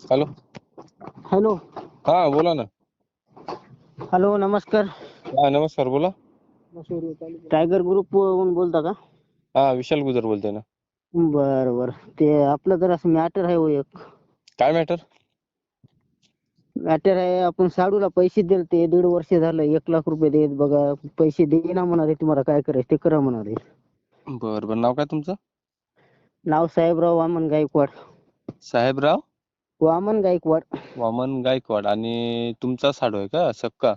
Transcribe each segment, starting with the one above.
Hello. Hello. हा बोला ना. हॅलो नमस्कार. हा नमस्कार बोला. टायगर ग्रुप वरून बोलता का? हा विशाल गुजर बोलतोय ना. बर बर. ते आपलं जर असं मॅटर आहे हो एक. काय मॅटर मॅटर आहे आपण साडूला पैसे दिले दीड वर्ष झालं एक लाख रुपये देत बघा. पैसे देईना म्हणाले तुम्हाला काय करायचं ते करा म्हणाले. बर बर. नाव काय तुमचं? नाव साहेबराव वामन गायकवाड. साहेबराव? वामन गायकवाड. वामन गायकवाड आणि तुमचा साडू आहे का? सक्का?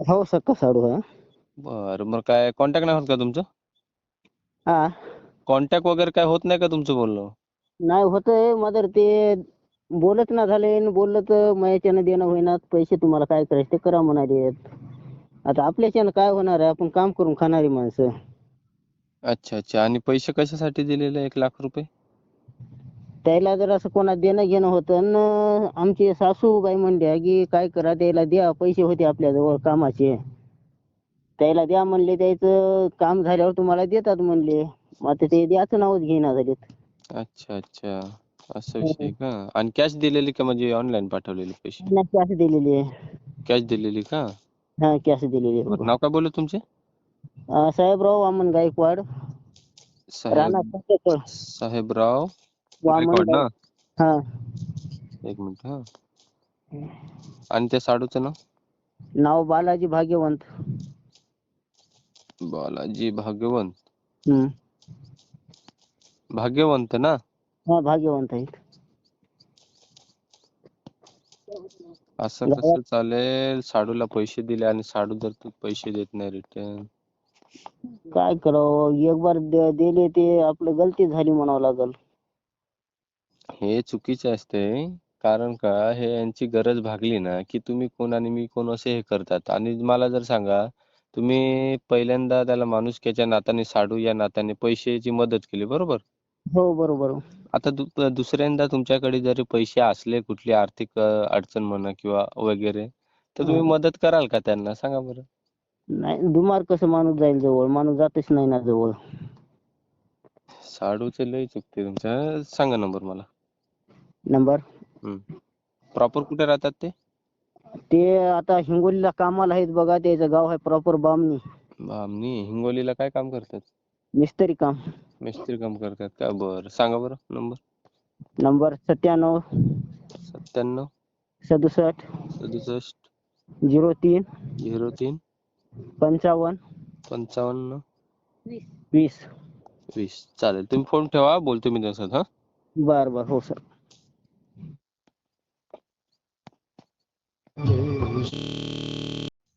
हो सक्का साडू हा बर मग काय कॉन्टॅक्ट नाही होत का तुमचं? हा. कॉन्टॅक्ट वगैरे काय होत नाही का तुमचं बोलणं? नाही होतंय. मदर ते बोलत ना झाले न बोललं तर माझ्याच्यानं देणं होईना पैसे तुम्हाला काय करायचे ते करा म्हणाले. आता आपल्याच्यानं काय होणार आहे? आपण काम करून खाणारी माणसं. अच्छा अच्छा. आणि पैसे कशासाठी दिलेले? एक लाख रुपये? त्याला जर असं कोणा देणं घेणं होतं न आमची सासूबाई म्हणल्या की काय करा त्याला द्या पैसे होते आपल्याजवळ कामाचे. त्याला द्या म्हणले त्याचं काम झाल्यावर तुम्हाला देतात म्हणले. मग आता ते द्याचं नावच घेईना झालेत. अच्छा अच्छा. असं विषय का? आणि कॅश दिलेली का म्हणजे ऑनलाईन पाठवलेले पैसे? कॅश दिलेली आहे. कॅश दिलेली का? हा कॅश दिलेली आहे. बरं, नाव काय बोलले तुमचे? अं, साहेबराव वामन गायकवाड. साहेब साहेबराव वामन ना? हा. एक मिनिट हा. आणि त्या साडूचं नाव? नाव बालाजी भाग्यवंत. बालाजी भाग्यवंत? हम्म. भाग्यवंत ना? हा भाग्यवंत आहे असं कसं चालेल? साडूला पैसे दिले आणि साडू जर तू पैसे देत नाही रिटर्न काय करावं? एक बार दे- दिले ते आपलं गलती झाली म्हणावं लागल. हे चुकीचे असते कारण का हे यांची गरज भागली ना की तुम्ही कोण आणि मी कोण असे हे करतात. आणि मला जर सांगा तुम्ही पहिल्यांदा त्याला माणुसकीच्या नात्याने साडू या नात्याने पैशाची मदत केली बरोबर? हो बरोबर. आता दु- दुसऱ्यांदा तुमच्याकडे जरी पैसे असले कुठली आर्थिक अडचण म्हणा किंवा वगैरे तर तुम्ही हा. मदत कराल का त्यांना? सांगा बरं. नाही दुमार कसं माणूस जाईल जवळ? माणूस जातच नाही ना जवळ. साडूचे लय चुकते तुमच्या सांगा नंबर मला. नंबर. प्रॉपर कुठे राहतात ते? ते आता हिंगोलीला कामाला आहेत बघा त्याचं गाव आहे प्रॉपर बामणी. बामणी हिंगोलीला काय काम करतात? मिस्त्री काम. मिस्त्री काम करतात का? बरं. सांगा बरं नंबर. नंबर सत्त्याण्णव. सत्त्याण्णव. सदुसष्ट. सदुसष्ट. झिरो तीन. झिरो तीन. पंचावन्न. पंचावन्न. वीस. वीस. चालेल. तुम्ही फोन ठेवा बोलतो मी तसं हा? बर बर. हो सर.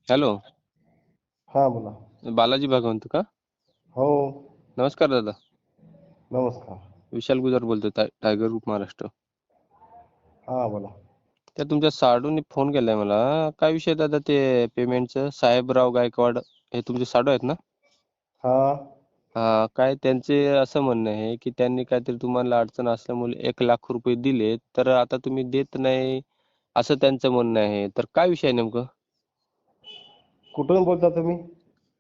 हॅलो. हा बोला. बालाजी भागवंत का? हो. नमस्कार दादा. नमस्कार. विशाल गुजर बोलतोय टाय- टायगर ग्रुप महाराष्ट्र. हा बोला. त्या तुमच्या साडूने फोन केलाय मला. काय विषय दादा ते पेमेंटचं? साहेबराव गायकवाड हे तुमचे साडू आहेत ना? हा. हा काय त्यांचे असं म्हणणं आहे की त्यांनी काहीतरी तुम्हाला अडचण असल्यामुळे एक लाख रुपये दिले तर आता तुम्ही देत नाही असं त्यांचं म्हणणं आहे. तर काय विषय आहे नेमकं? कुठून बोलता तुम्ही?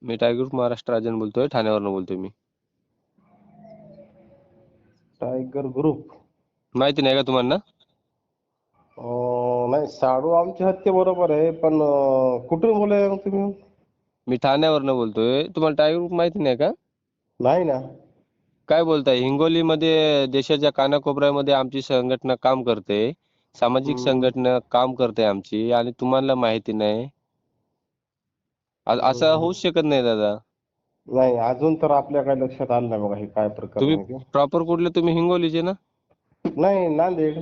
मी टायगर ग्रुप महाराष्ट्र राजन बोलतोय ठाण्यावरनं बोलतोय मी. Tiger group. माहिती नाही का तुम्हाला अं, नाही साडू आमच्या हत्ते बरोबर आहे पण अं, कुठून बोलाय मग तुम्ही? मी ठाण्यावरनं बोलतोय. तुम्हाला टायगर ग्रुप माहिती नाही का? नाही ना. काय बोलताय? हिंगोलीमध्ये देशाच्या कानाकोपऱ्यामध्ये आमची संघटना काम करते. सामाजिक हम्म. संघटना काम करते आमची आणि तुम्हाला माहिती नाही. असं. होऊच शकत नाही दादा. नाही अजून तर आपल्या काही लक्षात आलं नाही बघा हे काय तुम्ही. प्रॉपर कुठले? तुम्ही हिंगोलीचे ना? नाही नांदेड.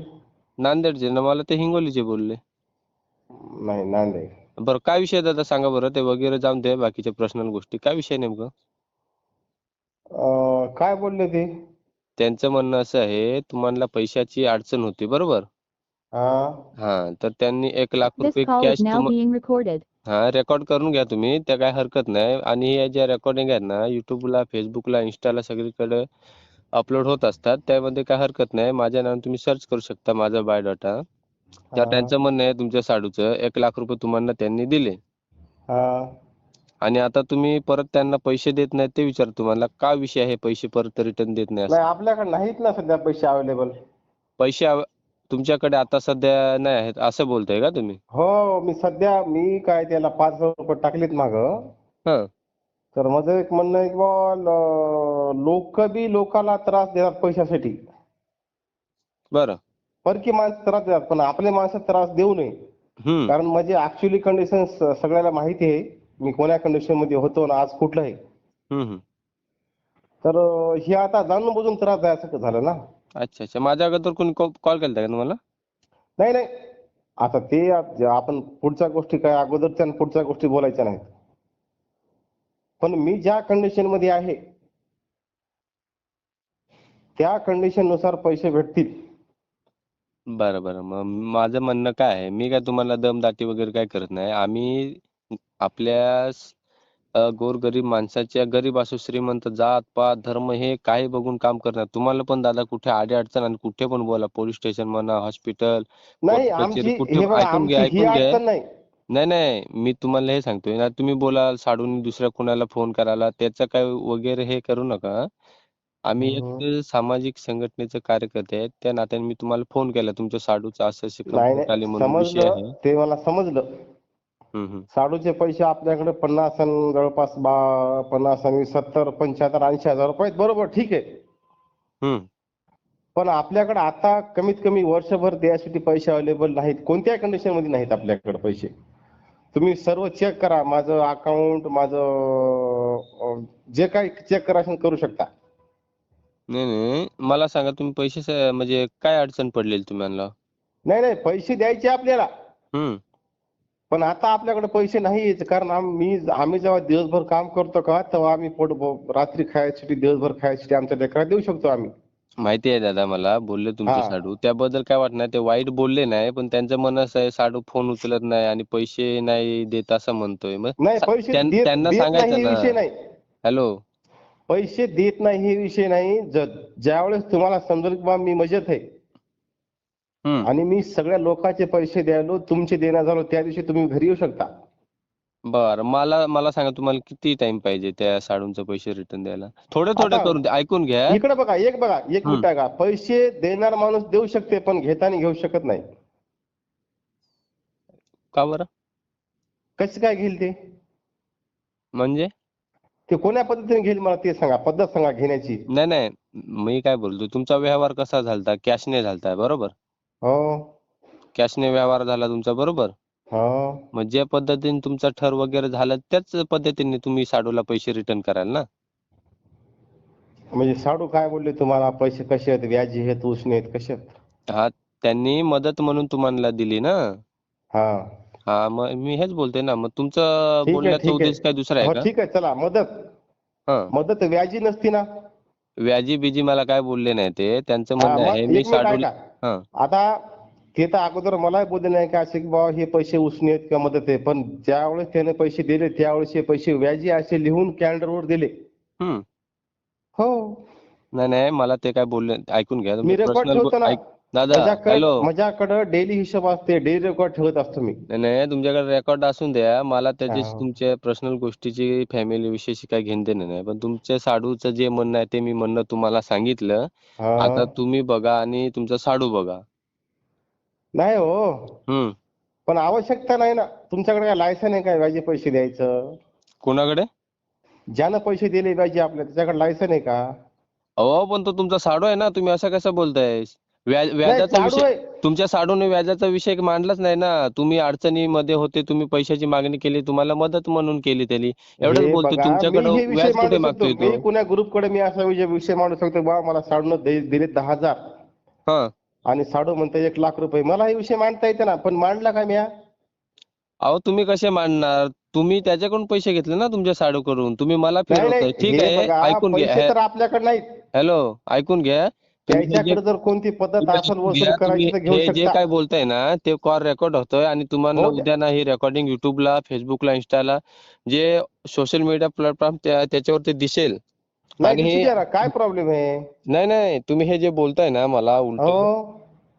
नांदेडचे ना? मला ते हिंगोलीचे बोलले. नाही नांदेड. बरं काय विषय दादा? सांगा बरं ते वगैरे जाऊन दे बाकीच्या पर्सनल गोष्टी. काय विषय नेमकं? अं, काय बोलले ते? त्यांचं म्हणणं असं आहे तुम्हाला पैशाची अडचण होती बरोबर? हा. हा तर त्यांनी एक लाख This रुपये call कॅश being recorded. हा रेकॉर्ड करून घ्या तुम्ही त्या काय हरकत नाही. आणि या ज्या रेकॉर्डिंग आहेत ना युट्यूबला फेसबुकला इंस्टाला सगळीकडे अपलोड होत असतात. त्यामध्ये काय हरकत नाही. माझ्या नावाने तुम्ही सर्च करू शकता माझा बायोडाटा तर हा. त्यांचं म्हणणं आहे तुमच्या साडूचं एक लाख रुपये तुम्हाला त्यांनी दिले. हा. आणि आता तुम्ही परत त्यांना पैसे देत नाही ते विचार तुम्हाला का विषय आहे पैसे परत रिटर्न देत नाही असं? नाही आपल्याकडे नाहीत ना सध्या पैसे अवेलेबल पैसे अव- तुमच्याकडे आता सध्या नाही आहेत असं बोलताय का तुम्ही? हो मी सध्या मी काय त्याला पाच हजार रुपये टाकलेत मागं. हा. तर माझं एक म्हणणं आहे की बा लोक बी लोकाला त्रास देतात पैशासाठी. बरं. परकी माणसं त्रास देतात पण आपले माणसं त्रास देऊ नये. हम्म. कारण माझी ऍक्च्युली कंडिशन सगळ्याला माहिती आहे. मी कोण्या कंडिशनमध्ये होतो आणि आज कुठलं आहे. हम्म हम्म. तर हे आता जाणून बुजून त्रास द्यायचं झालं ना. अच्छा अच्छा. माझ्या अगोदर कोणी कॉल केलता का तुम्हाला? नाही नाही. आता ते आप- आपण पुढच्या गोष्टी काय अगोदरच्या आणि पुढच्या गोष्टी बोलायच्या नाहीत. पण मी ज्या कंडिशनमध्ये आहे त्या कंडिशननुसार पैसे भेटतील. बरं बरं. मग माझं म्हणणं काय आहे मी काय तुम्हाला दमदाटी वगैरे काय करत नाही. आम्ही आपल्या स- गोरगरीब माणसाच्या गरीब असो श्रीमंत जात पात धर्म हे काही बघून काम करणार तुम्हाला पण दादा कुठे आडी अडचण आणि कुठे पण बोला. पोलीस स्टेशन म्हणा हॉस्पिटल कुठे ऐकून घ्या ऐकून घ्या. नाही. नाही मी तुम्हाला हे सांगतोय ना तुम्ही बोलाल साडून दुसऱ्या कोणाला फोन करायला त्याचं काय वगैरे हे करू नका. आम्ही. एक सामाजिक संघटनेचे कार्यकर्ते आहेत त्या नात्याने मी तुम्हाला फोन केला. तुमच्या साडूचं असं समजलं. ते मला समजलं. साडूचे पैसे आपल्याकडे पन्नास आणि जवळपास बा पन्नास आणि सत्तर पंच्याहत्तर ऐंशी हजार रुपये आहेत. बरोबर ठीक आहे. पण आपल्याकडे आता कमीत कमी वर्षभर द्यायसाठी पैसे अवेलेबल नाहीत. कोणत्याही कंडिशनमध्ये नाहीत आपल्याकडे पैसे. तुम्ही सर्व चेक करा. माझं अकाउंट माझं अं, जे काही चेक करा करू शकता. नाही नाही. मला सांगा तुम्ही पैसे स- म्हणजे काय अडचण पडलेली तुम्हाला नाही नाही. पैसे द्यायचे आपल्याला. हम्म. पण आता आपल्याकडे पैसे नाहीत कारण आम्ही आम्ही जेव्हा दिवसभर काम करतो का तेव्हा आम्ही पोट रात्री खायसाठी दिवसभर खायसाठी आमच्या लेकराला देऊ शकतो आम्ही. माहिती आहे दादा मला बोलले तुमचे हा. साडू. त्याबद्दल काय वाटणार? ते वाईट बोलले नाही पण त्यांचं मन असं आहे साडू फोन उचलत नाही आणि पैसे नाही देत असं म्हणतोय. मग नाही सा- पैसे त्यां- देत त्यांना देत नाही सांगायचं हे ना विषय नाही. हॅलो. पैसे देत नाही हे विषय नाही. ज- ज्यावेळेस तुम्हाला समजेल की बा मी मजेत आहे आणि मी सगळ्या लोकांचे पैसे द्यायलो तुमचे देण्यात झालो त्या दिवशी तुम्ही घरी येऊ शकता. बर मला मला सांगा तुम्हाला किती टाइम पाहिजे त्या साडूंचे पैसे रिटर्न द्यायला? थोडे थोडे आता- करून द्या ऐकून घ्या. इकडे बघा एक बघा एक हम्म. मिनिट का पैसे देणार माणूस देऊ शकते पण घेताना घेऊ शकत नाही. का बरं? कसं काय घेईल ते? म्हणजे? ते कोण्या पद्धतीने घेईल मला ते सांगा पद्धत सांगा घेण्याची. नाही नाही मी काय बोलतो तुमचा व्यवहार कसा झालता कॅशने झालता बरोबर? हो. कॅशने व्यवहार झाला तुमचा बरोबर? हो. मग ज्या पद्धतीने तुमचा ठर वगैरे झाला त्याच पद्धतीने तुम्ही साडूला पैसे रिटर्न कराल ना? म्हणजे साडू काय बोलले तुम्हाला? पैसे कसे आहेत? व्याजी आहेत उसने आहेत कसे आहेत? हा त्यांनी मदत म्हणून तुम्हाला दिली ना? हा. हा मग मी हेच बोलतोय ना मग तुमचं ठीक आहे, बोलण्याचा ठीक. उद्देश काय दुसरा आहे हो का? ठीक आहे चला मदत. हा. मदत व्याजी नसती ना? व्याजी बिजी मला काय बोलले नाही ते त्यांचं हा, म्हणणं आहे मी साडूला ऐका. आता ते तर अगोदर मला बोलले नाही का असे की बाबा हे पैसे उसने किंवा मदत आहे. पण ज्यावेळेस त्याने पैसे दिले त्यावेळेस हे पैसे व्याजी असे लिहून कॅलेंडरवर दिले. हम्म. हो. नाही नाही मला ते काय बोलले ऐकून घ्या मी रेकॉर्ड पर्सनल ठेवतो ना. दादा माझ्याकडे डेली हिशोब असते डेली रेकॉर्ड ठेवत असतो मी. नाही नाही तुमच्याकडे रेकॉर्ड असून द्या. मला त्याची हा. तुमच्या पर्सनल गोष्टीची फॅमिली विषयी काही घेणं देणं नाही. पण तुमच्या साडूचं जे म्हणणं आहे ते मी म्हणणं तुम्हाला सांगितलं. आता तुम्ही बघा आणि तुमचा साडू बघा. नाही हो. हम्म. पण आवश्यकता नाही ना. तुमच्याकडे काय लायसन आहे काय व्याजी पैसे द्यायचं? कोणाकडे? ज्यानं पैसे दिले व्याजी आपल्या त्याच्याकडे लायसन आहे का? अहो पण तो तुमचा साडू आहे ना. तुम्ही असं कसं बोलताय? व्याज नाही व्याजाचा साडू विषय आहे. तुमच्या साडूने व्याजाचा विषय मांडलाच नाही ना. तुम्ही अडचणीमध्ये होते तुम्ही पैशाची मागणी केली तुम्हाला मदत म्हणून केली त्यांनी. एवढंच हे बोलतो बघा, तुमच्याकडं मी हे विषय व्याज कुठे मांडू मागतोय शकतो. मी तो कुण्या ग्रुपकडे मी असा विषय विषय मांडू शकतो. बा मला साडूनं दिले दहा हजार. हा. आणि साडू म्हणते एक लाख रुपये. मला हे विषय मांडता येते ना पण मांडला का म्या अहो तुम्ही कसे मांडणार? तुम्ही त्याच्याकडून पैसे घेतले ना तुमच्या साडूकडून तुम्ही मला नाही फिरवताय. नाही ठीक हे आहे बघा ऐकून पैसे घ्या तर आपल्याकडे नाहीत. हॅलो ऐकून घ्या. त्याच्याकडे जर कोणती पद्धत असेल ऐकून वसूल घ्या, करायची तर तुम्ही घेऊ हे जे शकता. काय बोलताय ना ते कॉल रेकॉर्ड होतोय आणि तुम्हाला हो. द्या. उद्या ना ही रेकॉर्डिंग युट्यूबला फेसबुकला इंस्टाला जे सोशल मीडिया प्लॅटफॉर्म त्याच्यावरती दिसेल. नाही आणि हे- ना. काय प्रॉब्लेम आहे? नाही नाही. तुम्ही हे जे बोलताय ना मला उलट हो.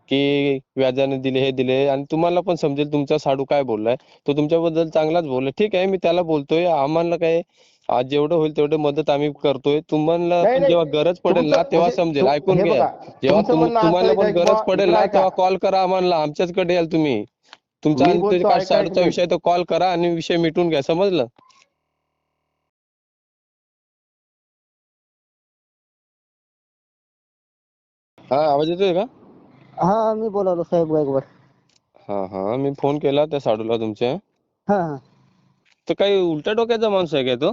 की व्याजाने दिले हे दिले आणि तुम्हाला पण समजेल तुमचा साडू काय बोललाय. तो तुमच्याबद्दल चांगलाच बोललाय. ठीक आहे मी त्याला बोलतोय. आम्हाला काय आज जेवढं होईल तेवढं मदत आम्ही करतोय. तुम्हाला नाही, पण नाही. जेव्हा गरज पडेल ना तुमचं- तेव्हा म्हणजे समजेल. ऐकून हे घ्या. बघा, जेव्हा तुमचं तुम- म्हणणं असं तुम्हाला आहे पण का गरज पडेल ना ऐका. तेव्हा कॉल करा आम्हाला. आमच्याचकडे याल तुम्ही. तुमचा मी बोलतो, ऐका एक मिनिट. विषय तो कॉल करा आणि विषय मिटून घ्या. समजलं? हा आवाज येतोय का? हा मी बोलावलो साहेब गायकवाड. हा हा मी फोन केला त्या साडूला तुमच्या. हा हा. तर काही उलट्या डोक्याचा माणूस आहे काय तो?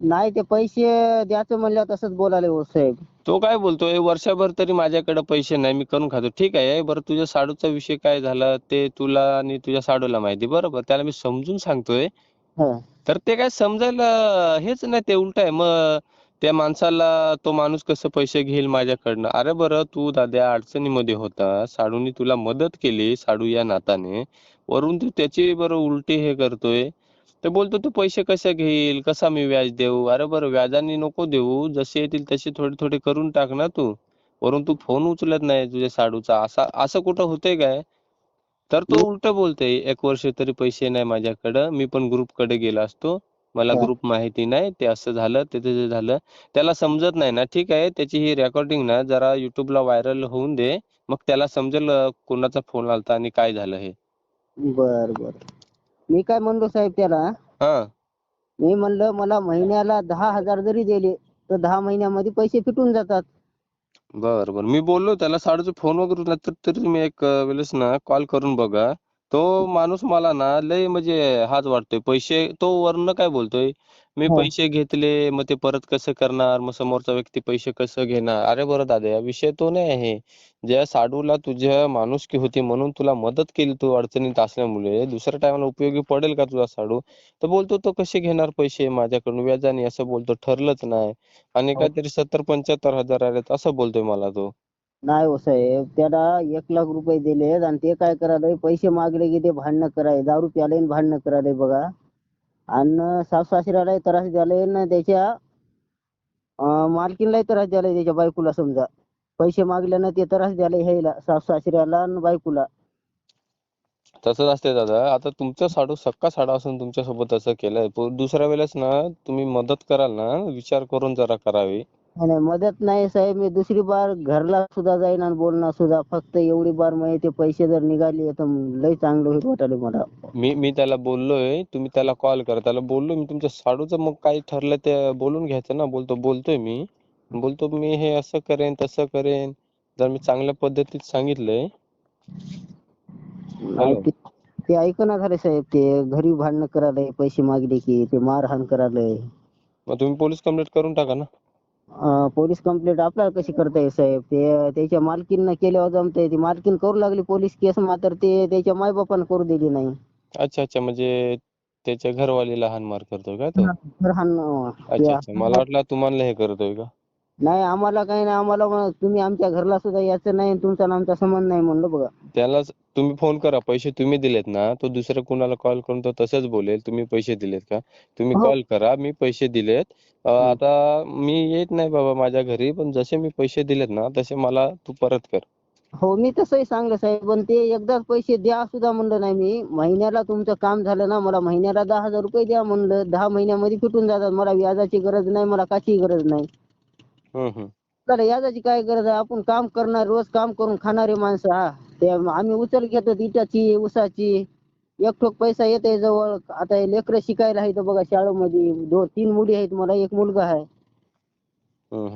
नाही ते पैसे द्यायचं म्हणल्यावर तसंच बोलाले हो साहेब. तो काय बोलतोय वर्षभर तरी माझ्याकडे पैसे नाही मी करून खातो. ठीक आहे बरं तुझ्या साडूचा विषय काय झाला? ते तुला आणि तुझ्या साडूला माहिती बरोबर? त्याला मी समजून सांगतोय. हा. तर ते काय समजायला हेच नाही ते उलट आहे. मग त्या माणसाला तो माणूस कसं पैसे घेईल माझ्याकडनं? अरे बरं तू दाद्या अडचणीमध्ये होता. साडूनी तुला मदत केली साडू या नाताने. वरून तू त्याची बरं उलटी हे करतोय. ते बोलतो तू पैसे कसे घेईल? कसा मी व्याज देऊ? अरे बरं व्याजाने नको देऊ. जसे येतील तसे थोडे थोडे करून टाक ना तू. वरून तू फोन उचलत नाही तुझ्या साडूचा. असा असं कुठं होतंय काय? तर तो उलट बोलतोय एक वर्ष तरी पैसे नाही माझ्याकडं. मी पण ग्रुपकडे गेला असतो. मला. ग्रुप माहिती नाही. ते असं झालं ते तसं झालं. त्याला समजत नाही ना. ठीक आहे त्याची ही रेकॉर्डिंग ना जरा YouTube ला व्हायरल होऊन दे. मग त्याला समजेल कोणाचा फोन आलता आणि काय झालं हे. बर बर. मी काय म्हणलो साहेब त्याला? हा. मी म्हणलं मला महिन्याला दहा हजार जरी दिले तर दहा महिन्यामध्ये पैसे फिटून जातात. बर बर. मी बोललो त्याला साडूचा फोन वगैरे उचलला तर तरी तुम्ही एक वेळेस ना कॉल करून बघा. तो माणूस मला ना लय म्हणजे हाच वाटतोय. पैसे तो वरनं काय बोलतोय? मी हा. पैसे घेतले मग ते परत कसं करणार? मग समोरचा व्यक्ती पैसे कसं घेणार? अरे बरं दादा विषय तो नाही आहे. ज्या साडूला तुझ्या माणुसकी होती म्हणून तुला मदत केली तू अडचणीत असल्यामुळे दुसऱ्या टायमाला उपयोगी पडेल का तुझा साडू? तर बोलतो तो कसे घेणार पैसे माझ्याकडून? व्याजाने असं बोलतो ठरलंच नाही. आणि हो. काहीतरी सत्तर पंच्याहत्तर हजार आलेत असं बोलतोय मला तो. नाही हो साहेब त्याला एक लाख रुपये दिले आणि ते काय करायलंय पैसे मागले की ते भांडणं कराय दारू प्यायले आणि भांडणं करायलंय बघा. आणि सासू सासऱ्यालाही त्रास द्यायलाय ना त्याच्या अं, मालकीनलाही त्रास द्यायलाय त्याच्या बायकोला समजा. पैसे मागल्यानं ते त्रास द्यायलाय ह्याला सासू सासऱ्याला आणि बायकोला. तसंच असते दादा. आता तुमचा साडू सक्का साडू असून तुमच्यासोबत असं केलंय. दुसऱ्या वेळेस ना तुम्ही मदत कराल ना विचार करून जरा करावी. नाही नाही मदत नाही साहेब. मी दुसरी बार घरला सुद्धा जाईन आणि बोलणार सुद्धा. फक्त एवढी बार मग ते पैसे जर निघाले तर लय चांगलं होईल वाटायलंय मला. मी मी त्याला बोललोय तुम्ही त्याला कॉल करा. त्याला बोललो मी तुमच्या साडूचं मग काय ठरलं ते बोलून घ्यायचं ना? बोलतो बोलतोय मी. बोलतो मी हे असं करेन तसं करेन. जर मी चांगल्या पद्धतीत सांगितलंय. नाही. ते ते ऐकना झाले साहेब ते घरी भांडणं करायलंय पैसे मागले की ते मारहाण करायलंय. मग तुम्ही पोलीस कंप्लेंट करून टाका ना. अं, पोलीस कंप्लेंट आपल्याला कशी करता येईल साहेब? ते त्याच्या मालकीनं केल्यावर जमतंय. ती मालकीन करू लागली पोलीस केस मात्र ते त्याच्या मायबापानं करू दिली नाही. अच्छा अच्छा. म्हणजे त्याच्या घरवालीला हाणमार करतोय का तो? तर अच्छा अच्छा. मला वाटलं तुम्हाला हे करतोय का? नाही आम्हाला काही नाही आम्हाला मग तुम्ही आमच्या घरला सुद्धा यायचं नाही आणि तुमचा आणि आमचा संबंध नाही म्हणलं बघा. त्याला तुम्ही फोन करा पैसे तुम्ही दिलेत ना तो दुसऱ्या कुणाला कॉल करून तो तसंच बोलेल तुम्ही पैसे दिलेत का? तुम्ही हो. कॉल करा मी पैसे दिलेत. अं. आता मी येत नाही बाबा माझ्या घरी पण जसे मी पैसे दिलेत ना तसे मला तू परत कर. हो मी तसंही सांगलं साहेब पण ते एकदाच पैसे द्या सुद्धा म्हणलं नाही मी. महिन्याला तुमचं काम झालं ना मला महिन्याला दहा हजार रुपये द्या म्हणलं. दहा महिन्यामध्ये फिटून जातात मला व्याजाची गरज नाही मला काची गरज नाही. आपल्याला व्याजाची काय गरज आहे? आपण काम करणार रोज काम करून खाणारे माणसं हा. ते आम्ही उचल घेतो इटाची उसाची एक ठोक पैसा येते जवळ. आता हे लेकरं शिकायला आहेत बघा शाळेमध्ये. दोन तीन मुली आहेत. मला एक मुलगा आहे.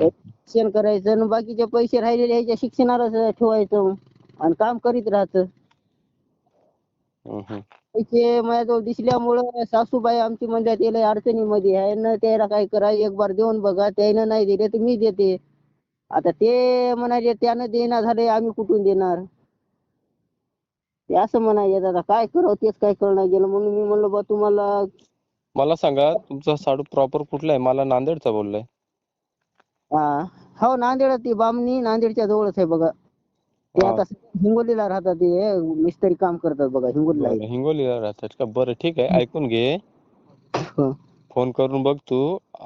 शिक्षण करायचं आणि बाकीचे पैसे राहिलेले ह्याच्या शिक्षणालाच ठेवायचं. आणि काम करीत राहायचं. पैसे माझ्याजवळ दिसल्यामुळं सासूबाई आमची म्हणल्या ते लय अडचणीमध्ये आहे न त्याला काय करा एक बार देऊन बघा त्यानं नाही दिले तर मी देते. आता ते म्हणाले त्यानं देणार झाले आम्ही कुठून देणार? ते असं म्हणाले आता काय करावं तेच काय कळणार गेलं. म्हणून मी म्हणलं बा तुम्हाला मला सांगा तुमचा साडू प्रॉपर कुठला आहे? मला नांदेडचा बोललाय. हा. हो नांदेड ती बामणी नांदेडच्या जवळच आहे बघा. ते. आता हिंगोलीला राहतात ते मिस्त्री काम करतात बघा हिंगोलीला बरं, हिंगोलीला राहतात का? बरं ठीक आहे ऐकून घे. हं. फोन करून बघ तू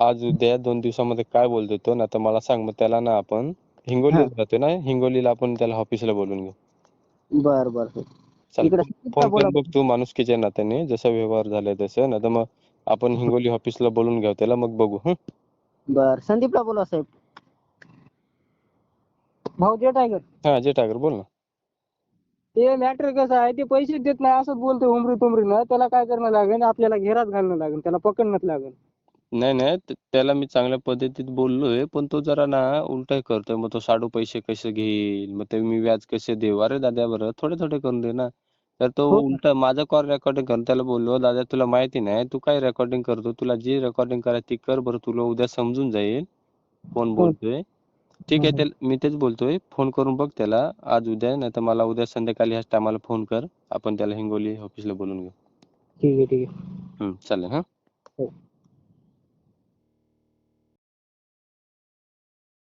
आज उद्या दोन दिवसामध्ये काय बोलतोय तो ना तर मला सांग मग त्याला ना आपण हिंगोलीला राहतोय ना हिंगोलीला आपण त्याला ऑफिसला बोलून घेऊ. बर बर इकडे फोन बोला करून बघ तू माणुसकीच्या नात्याने जसा व्यवहार झालाय तसं ना तर मग आपण हिंगोली ऑफिसला बोलून घेऊ त्याला मग बघू हं. बर संदीपला बोला साहेब. भाऊ जे टायगर हा जे टाकर बोल ना. ते मॅटर कसं आहे ते पैसे देत नाही असंच बोलतोय उमरी तुमरीनं. त्याला काय करणं लागेल? आपल्याला घेरात घालणं लागेल त्याला पकडणंच लागेल. नाही नाही त- त्याला मी चांगल्या पद्धतीत बोललोय पण तो जरा ना उलट करतोय. मग तो साडू पैसे कसे घेईल? मग ते मी व्याज कसे देऊ? अरे दादा बरं थोडे थोडे करून दे ना. तर तो हो. उलट माझा कॉल रेकॉर्डिंग करून त्याला बोललो दादा तुला माहिती नाही तू काय रेकॉर्डिंग करतो? तुला जी रेकॉर्डिंग करायची ती कर बरं तुला उद्या समजून जाईल. कोण बोलतोय? ठीक आहे. त्याला मी तेच बोलतोय. फोन करून बघ त्याला आज उद्या नाही तर मला उद्या संध्याकाळी ह्याच टायमाला फोन कर. आपण त्याला हिंगोली ऑफिसला बोलून घेऊ. ठीक आहे ठीक आहे. हम्म चालेल हा? हो.